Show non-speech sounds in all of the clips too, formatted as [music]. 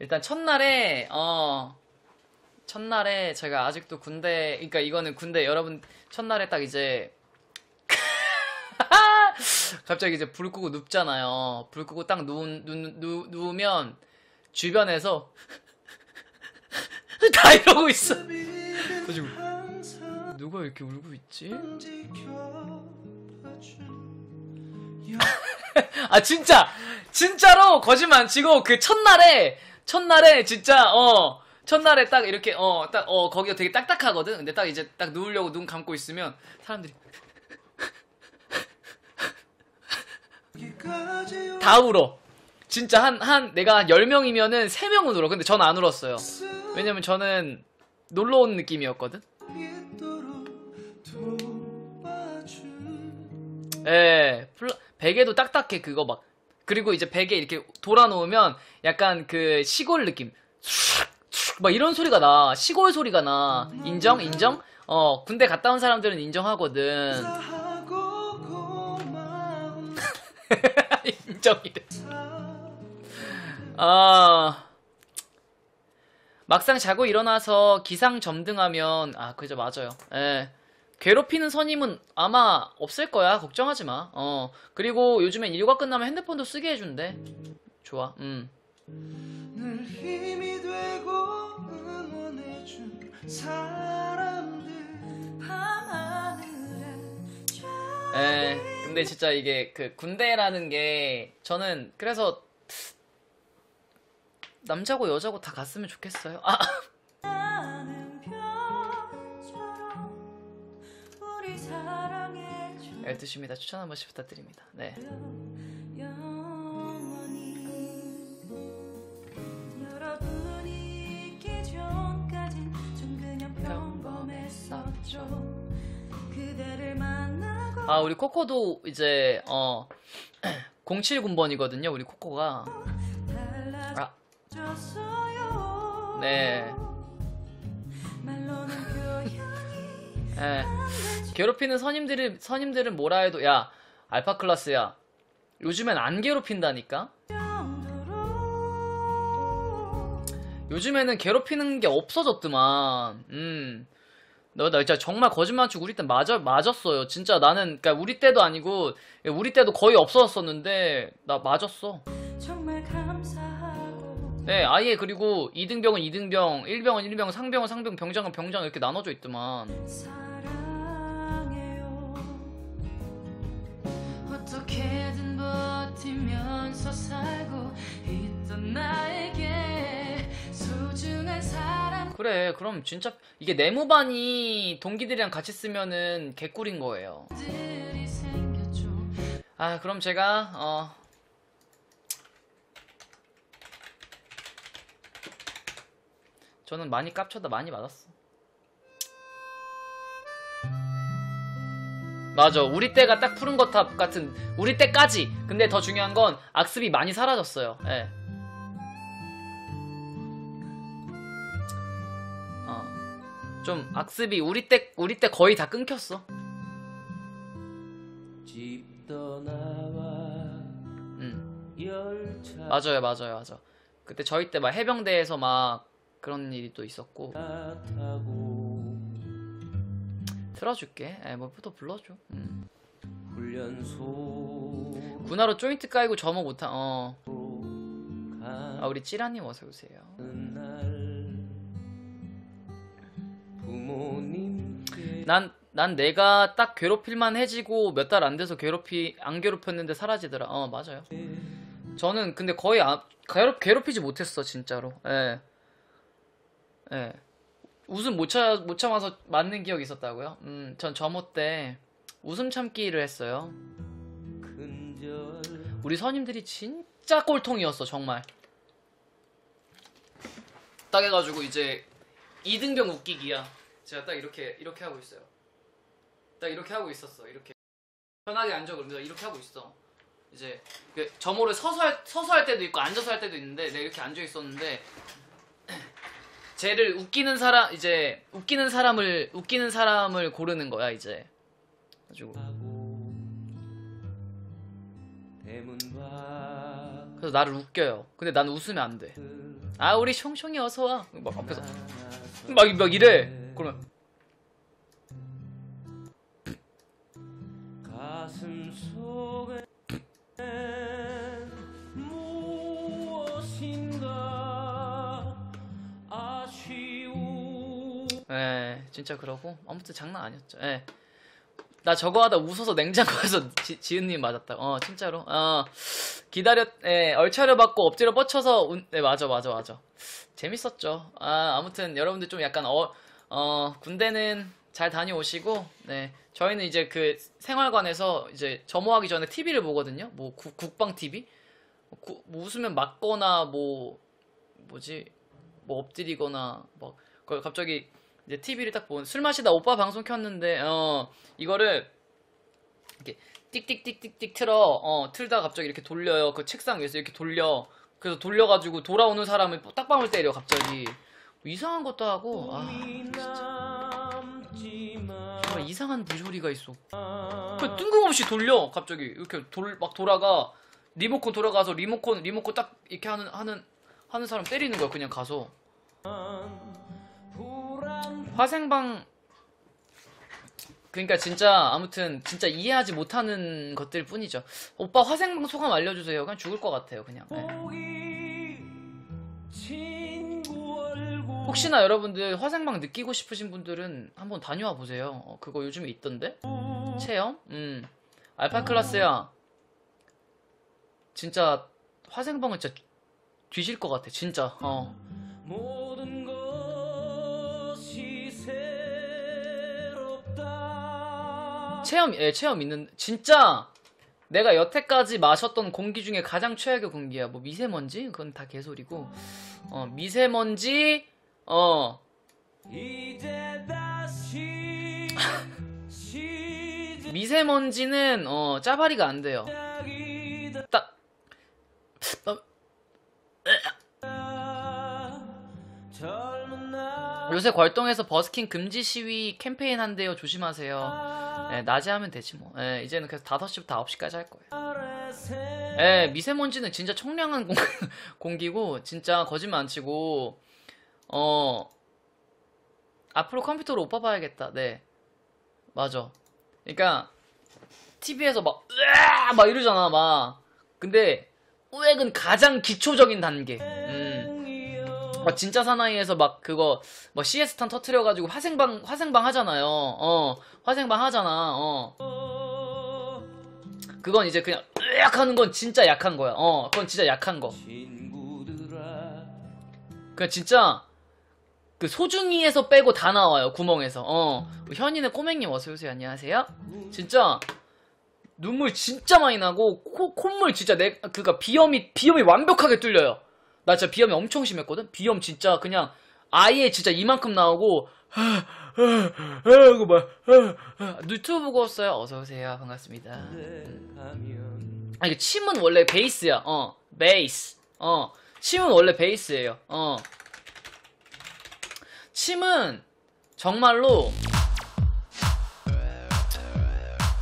일단 첫날에 어 첫날에 제가 아직도 군대 그러니까 이거는 군대 여러분 첫날에 딱 이제 [laughs] 갑자기 이제 불 끄고 눕잖아요. 불 끄고 딱 누, 누, 누, 누 우면 주변에서 [laughs] 다 이러고 있어. 그래가지고 누가 이렇게 울고 있지? [laughs] 아 진짜 진짜로 거짓말 안 치고 그 첫날에 첫날에 진짜 어 첫날에 딱 이렇게 어 딱 어 거기가 되게 딱딱하거든? 근데 딱 이제 딱 누우려고 눈 감고 있으면 사람들이 다 울어. 진짜 한 한 내가 한 10명이면은 3명은 울어. 근데 전 안 울었어요. 왜냐면 저는 놀러 온 느낌이었거든? 예, 플라, 베개도 딱딱해 그거 막 그리고 이제 베개 이렇게 돌아놓으면 약간 그 시골 느낌. 슉, 슉, 막 이런 소리가 나. 시골 소리가 나. 인정? 인정? 어 군대 갔다 온 사람들은 인정하거든. [laughs] 인정이래. 아. 막상 자고 일어나서 기상 점등하면 아 그죠 맞아요. 예 괴롭히는 선임은 아마 없을 거야. 걱정하지 마. 어. 그리고 요즘엔 일과 끝나면 핸드폰도 쓰게 해준대. 좋아. 음. 에. 근데 진짜 이게 그 군대라는 게 저는 그래서 남자고 여자고 다 갔으면 좋겠어요. 아. 12시입니다. 추천 한 번씩 부탁드립니다. 네. 아, 우리 코코도 이제 어 [clears throat] 07군번이거든요. 우리 코코가. 아. 달라졌어요 네. [laughs] 예. 괴롭히는 선임들이 선임들은 뭐라 해도 야 알파 클라스야. 요즘엔 안 괴롭힌다니까? 요즘에는 괴롭히는 게 없어졌더만. 음너 나 진짜 정말 거짓말 안 치고 우리 때 맞아 맞았어요. 진짜 나는 그니까 우리 때도 아니고 우리 때도 거의 없어졌었는데 나 맞았어. 정말 감사하고. 네 아예 그리고 2등병은 2등병 1병은 1병 상병은 상병 병장은 병장 이렇게 나눠져 있더만 어떻게든 버티면서 살고 있던 나에게 소중한 사람. 그래 그럼 진짜 이게 내무반이 동기들이랑 같이 쓰면은 개꿀인 거예요. 아 그럼 제가 어. 저는 많이 깝쳐다 많이 맞았어 맞아 우리 때가 딱 푸른 거탑 같은 우리 때까지 근데 더 중요한 건 악습이 많이 사라졌어요 예. 어. 좀 악습이 우리 때 우리 때 거의 다 끊겼어 음. 열차 맞아요, 맞아요, 맞아. 그때 저희 때 막 해병대에서 막 그런 일이 또 있었고 틀어줄게. 에, 뭐또 불러줘. 음. 훈련소 군화로 조인트 까이고 점호 못한. 어. 아 우리 찌라님 어서 오세요. 난 난 내가 딱 괴롭힐만 해지고 몇 달 안 돼서 괴롭히 안 괴롭혔는데 사라지더라. 어 맞아요. 저는 근데 거의 안, 괴롭 괴롭히지 못했어 진짜로. 예. 예. 웃음 못, 차, 못 참아서 맞는 기억이 있었다고요? 음, 전 점호 때 웃음 참기를 했어요. 우리 선임들이 진짜 꼴통이었어 정말. 딱 해가지고 이제 이등병 웃기기야. 제가 딱 이렇게 이렇게 하고 있어요. 딱 이렇게 하고 있었어 이렇게. 편하게 앉아 그러면서 이렇게 하고 있어. 이제 그 점호를 서서 할, 서서 할 때도 있고 앉아서 할 때도 있는데 내가 이렇게 앉아 있었는데 쟤를 웃기는 사람 이제 웃기는 사람을 웃기는 사람을 고르는 거야 이제 가지고 그래서 나를 웃겨요. 근데 나는 웃으면 안 돼. 아 우리 숑숑이 어서 와. 막 앞에서 막, 막 이래. 그러면 가슴 속에 진짜 그러고 아무튼 장난 아니었죠. 예. 나 저거 하다 웃어서 냉장고에서 [laughs] 지, 지은님 맞았다. 어, 진짜로. 어, 기다렸, 예, 얼차려 받고 엎드려 뻗쳐서, 운, 네, 맞아, 맞아, 맞아. 재밌었죠. 아, 아무튼 여러분들 좀 약간, 어, 어, 군대는 잘 다녀오시고, 네. 저희는 이제 그 생활관에서 이제 점호하기 전에 TV를 보거든요. 뭐, 국, 국방 TV? 구- 뭐 웃으면 맞거나, 뭐, 뭐지, 뭐 엎드리거나, 막, 그 갑자기 이제 TV를 딱 보는 술 마시다 오빠 방송 켰는데 어 이거를 이렇게 띡띡띡띡띡 틀어 어 틀다 갑자기 이렇게 돌려요. 그 책상 위에서 이렇게 돌려. 그래서 돌려가지고 돌아오는 사람을 딱밤을 때려 갑자기. 뭐 이상한 것도 하고 아 남지만 정말 이상한 부조리가 있어. 그 뜬금없이 돌려 갑자기. 이렇게 돌 막 돌아가. 리모컨 돌아가서 리모컨 리모컨 딱 이렇게 하는 하는 하는 사람 때리는 거야 그냥 가서 화생방 그러니까 진짜 아무튼 진짜 이해하지 못하는 것들 뿐이죠. 오빠 화생방 소감 알려주세요. 그냥 죽을 것 같아요. 그냥. 네. 혹시나 여러분들 화생방 느끼고 싶으신 분들은 한번 다녀와 보세요. 어, 그거 요즘에 있던데 체험. 음 알파 클라스야. 진짜 화생방은 진짜 뒤질 것 같아. 진짜. 어. 체험, 예, 체험 있는, 진짜, 내가 여태까지 마셨던 공기 중에 가장 최악의 공기야. 뭐, 미세먼지? 그건 다 개소리고. 어, 미세먼지, 어, 미세먼지는, 어, 짜바리가 안 돼요. 딱, 어, 날 [laughs] 요새 괄동에서 버스킹 금지 시위 캠페인 한대요. 조심하세요. 예, 낮에 하면 되지 뭐. 예, 이제는 그래서 5시부터 9시까지 할 거예요. 예, 미세먼지는 진짜 청량한 공, [laughs] 공기고, 진짜 거짓말 안 치고, 어, 앞으로 컴퓨터로 오빠 봐야겠다. 네. 맞아. 그러니까, TV에서 막, 으아! 막 이러잖아, 막. 근데, 우액은 가장 기초적인 단계. 음. 막 진짜 사나이에서 막 그거 뭐 CS탄 터트려가지고 화생방 화생방 하잖아요. 어 화생방 하잖아. 어 그건 이제 그냥 으악 하는 건 진짜 약한 거야. 어 그건 진짜 약한 거. 그냥 진짜 그 소중이에서 빼고 다 나와요 구멍에서. 어 현인의 꼬맹님 어서 오세요. 안녕하세요. 진짜 눈물 진짜 많이 나고 코, 콧물 진짜 내 그니까 비염이 비염이 완벽하게 뚫려요. 나 진짜 비염이 엄청 심했거든. 비염 진짜 그냥 아예 진짜 이만큼 나오고 이거 봐 유튜브 보고 왔어요. 어서 오세요. 반갑습니다. 아 이게 침은 원래 베이스야. 어 베이스. 어 침은 원래 베이스예요. 어 침은 정말로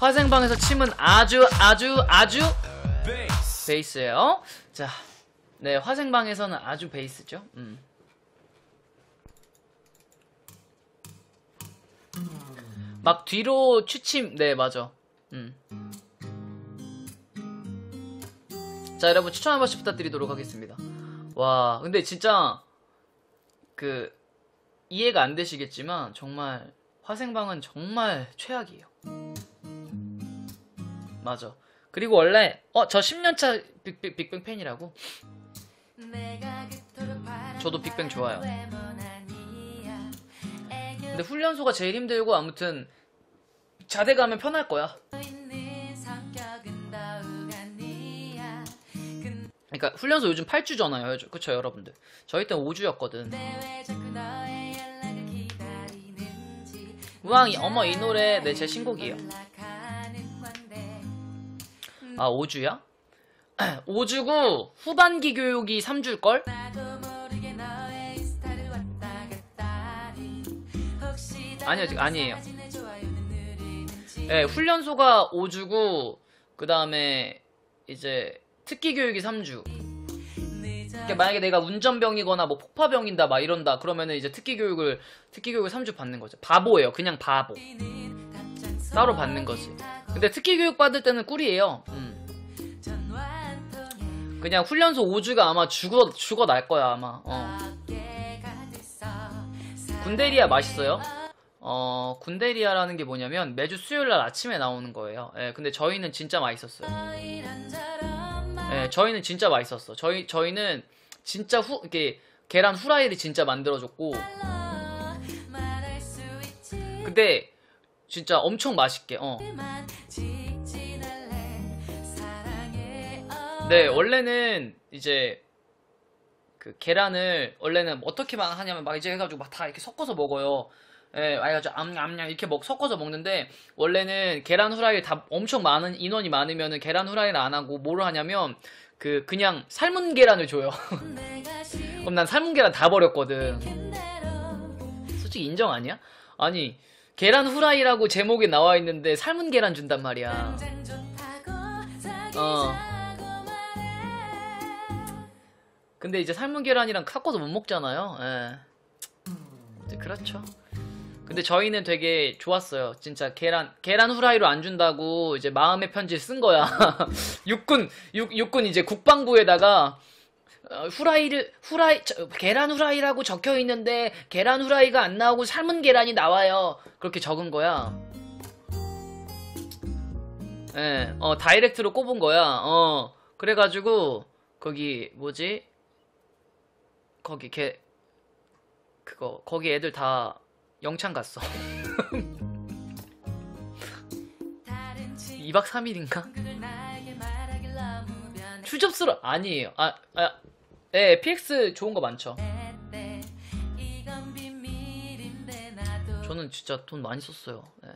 화생방에서 침은 아주 아주 아주 베이스예요. 자, 네 화생방에서는 아주 베이스죠. 음. 막 뒤로 취침, 네 맞아. 음. 자 여러분 추천 한 번씩 부탁드리도록 하겠습니다. 와 근데 진짜 그 이해가 안 되시겠지만 정말 화생방은 정말 최악이에요. 맞아. 그리고 원래 어 저 10년차 빅, 빅, 뱅 팬이라고. 저도 빅뱅 좋아요. 근데 훈련소가 제일 힘들고 아무튼 자대 가면 편할 거야. 그러니까 훈련소 요즘 8주잖아요. 그쵸 여러분들. 저희 때는 5주였거든. 우왕이 어머 이 노래 네제 신곡이에요. 아 5주야? [clears throat] 5주고 후반기 교육이 3주일걸? 아니요, 아니에요. 네, 훈련소가 5주고 그 다음에 이제 특기 교육이 3주. 그러니까 만약에 내가 운전병이거나 뭐 폭파병인다 막 이런다 그러면은 이제 특기 교육을 특기 교육을 3주 받는 거죠. 바보예요. 그냥 바보. 따로 받는 거지. 근데 특기 교육 받을 때는 꿀이에요. 음. 그냥 훈련소 5주가 아마 죽어 죽어 날 거야 아마. 어. 군대리아 맛있어요? 어 군대리아라는 게 뭐냐면 매주 수요일 날 아침에 나오는 거예요. 예, 근데 저희는 진짜 맛있었어요. 예, 저희는 진짜 맛있었어. 저희 저희는 진짜 후 이게 계란 후라이를 진짜 만들어줬고 근데 진짜 엄청 맛있게. 어. 네, 원래는 이제 그 계란을 원래는 어떻게만 하냐면 막 이제 해가지고 막 다 이렇게 섞어서 먹어요. 예, 해가지고 암냠냠 이렇게 먹 섞어서 먹는데 원래는 계란 후라이 다 엄청 많은 인원이 많으면은 계란 후라이를 안 하고 뭐를 하냐면 그 그냥 삶은 계란을 줘요. [laughs] 그럼 난 삶은 계란 다 버렸거든. 솔직히 인정 아니야? 아니 계란 후라이라고 제목에 나와 있는데 삶은 계란 준단 말이야. 근데 이제 삶은 계란이랑 섞어서 못 먹잖아요. 예. 그렇죠. 근데 저희는 되게 좋았어요. 진짜 계란 계란 후라이로 안 준다고 이제 마음의 편지 쓴 거야. [laughs] 육군 육, 육군 이제 국방부에다가 어, 후라이를 후라이 저, 계란 후라이라고 적혀 있는데 계란 후라이가 안 나오고 삶은 계란이 나와요. 그렇게 적은 거야. 예, 어 다이렉트로 꼽은 거야. 어 그래가지고 거기 뭐지? 거기 걔 그거 거기 애들 다 영창 갔어. [laughs] 2박 3일인가? 추접스러 아니에요. 아, 아, 예, PX 좋은 거 많죠. 저는 진짜 돈 많이 썼어요. 예.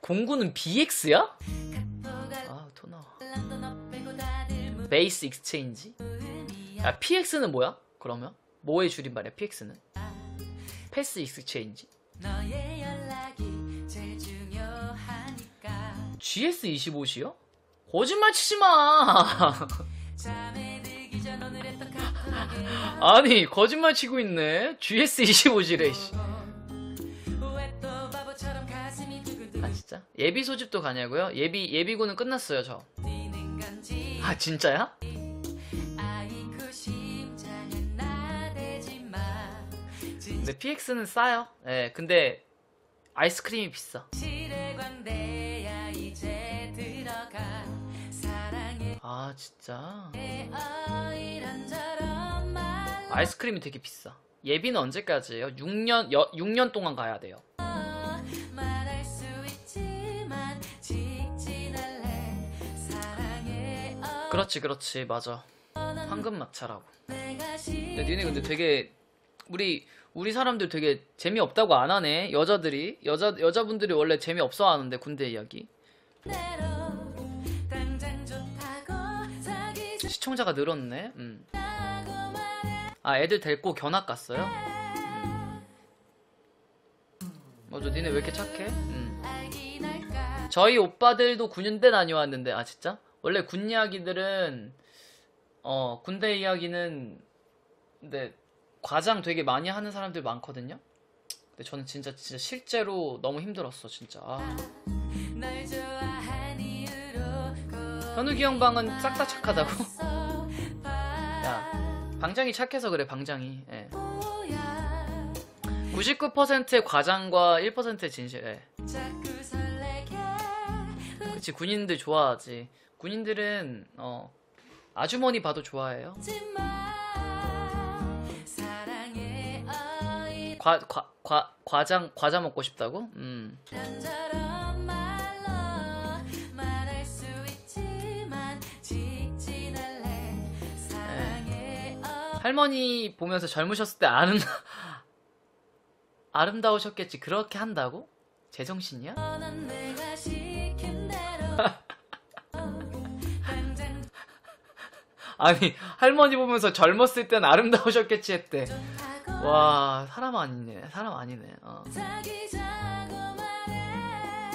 공구는 BX야? 아, 돈 나와. 베이스 익스체인지? 야, PX는 뭐야? 그러면? 뭐의 줄임말이야, PX는? 패스 익스체인지? GS25시요? 거짓말 치지 마! [laughs] [laughs] 아니, 거짓말 치고 있네. GS25시래, 씨. 아, 진짜? 예비 소집도 가냐고요? 예비, 예비군은 끝났어요, 저. 아, 진짜야? 근데 PX는 싸요. 예, 근데 아이스크림이 비싸. 아, 진짜. 아이스크림이 되게 비싸. 예비는 언제까지예요? 6년, 여, 6년 동안 가야 돼요. 그렇지, 그렇지, 맞아. 황금 막차라고. 야, 니네 근데 되게 우리 우리 사람들 되게 재미없다고 안 하네. 여자들이 여자 여자분들이 원래 재미없어 하는데 군대 이야기. 시청자가 늘었네. 음. 아 애들 데리고 견학 갔어요? 음. 맞아, 니네 왜 이렇게 착해? 음. 저희 오빠들도 군대 다녀왔는데 아 진짜? 원래 군 이야기들은 어 군대 이야기는 근데 과장 되게 많이 하는 사람들 많거든요. 근데 저는 진짜 진짜 실제로 너무 힘들었어 진짜. 아. 현욱이 형 방은 싹 다 착하다고? [laughs] 야 방장이 착해서 그래 방장이. 예. 99%의 과장과 1%의 진실. 예. 그치 군인들 좋아하지. 군인들은 어 아주머니 봐도 좋아해요. 과, 과, 과, 과장, 과자 먹고 싶다고? 음. 네. 할머니 보면서 젊으셨을 때 아름, [laughs] 아름다우셨겠지. 그렇게 한다고? 제정신이야? [laughs] 아니, 할머니 보면서 젊었을 땐 아름다우셨겠지 했대. 와, 사람 아니네. 사람 아니네. 어.